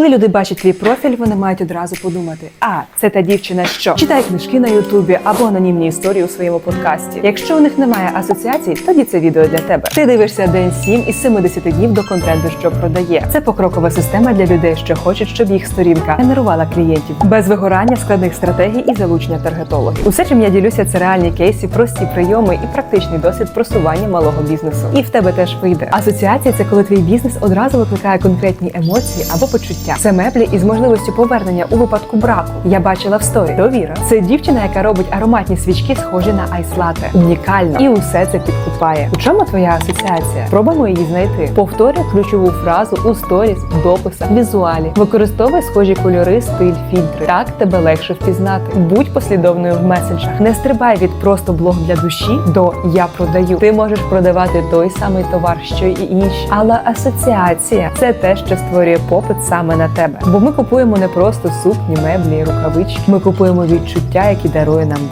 Коли люди бачать твій профіль, вони мають одразу подумати: а це та дівчина, що читає книжки на Ютубі або анонімні історії у своєму подкасті. Якщо у них немає асоціацій, тоді це відео для тебе. Ти дивишся день 7 із 70 днів до контенту, що продає. Це покрокова система для людей, що хочуть, щоб їх сторінка генерувала клієнтів без вигорання, складних стратегій і залучення таргетологів. Усе, чим я ділюся, це реальні кейси, прості прийоми і практичний досвід просування малого бізнесу. І в тебе теж вийде. Асоціація це коли твій бізнес одразу викликає конкретні емоції або почуття. Це меблі із можливістю повернення у випадку браку. Я бачила в сторі. Довіра. Це дівчина, яка робить ароматні свічки, схожі на айслати. Унікально. І усе це підкупає. У чому твоя асоціація? Пробуємо її знайти. Повторюй ключову фразу у сторіс, дописах, візуалі. Використовуй схожі кольори, стиль, фільтри. Так тебе легше впізнати. Будь послідовною в месенджах. Не стрибай від просто блог для душі до я продаю. Ти можеш продавати той самий товар, що й інші. Але асоціація це те, що створює попит саме на тебе. Бо ми купуємо не просто сукні, меблі, і рукавички. Ми купуємо відчуття, які дарує нам бренд.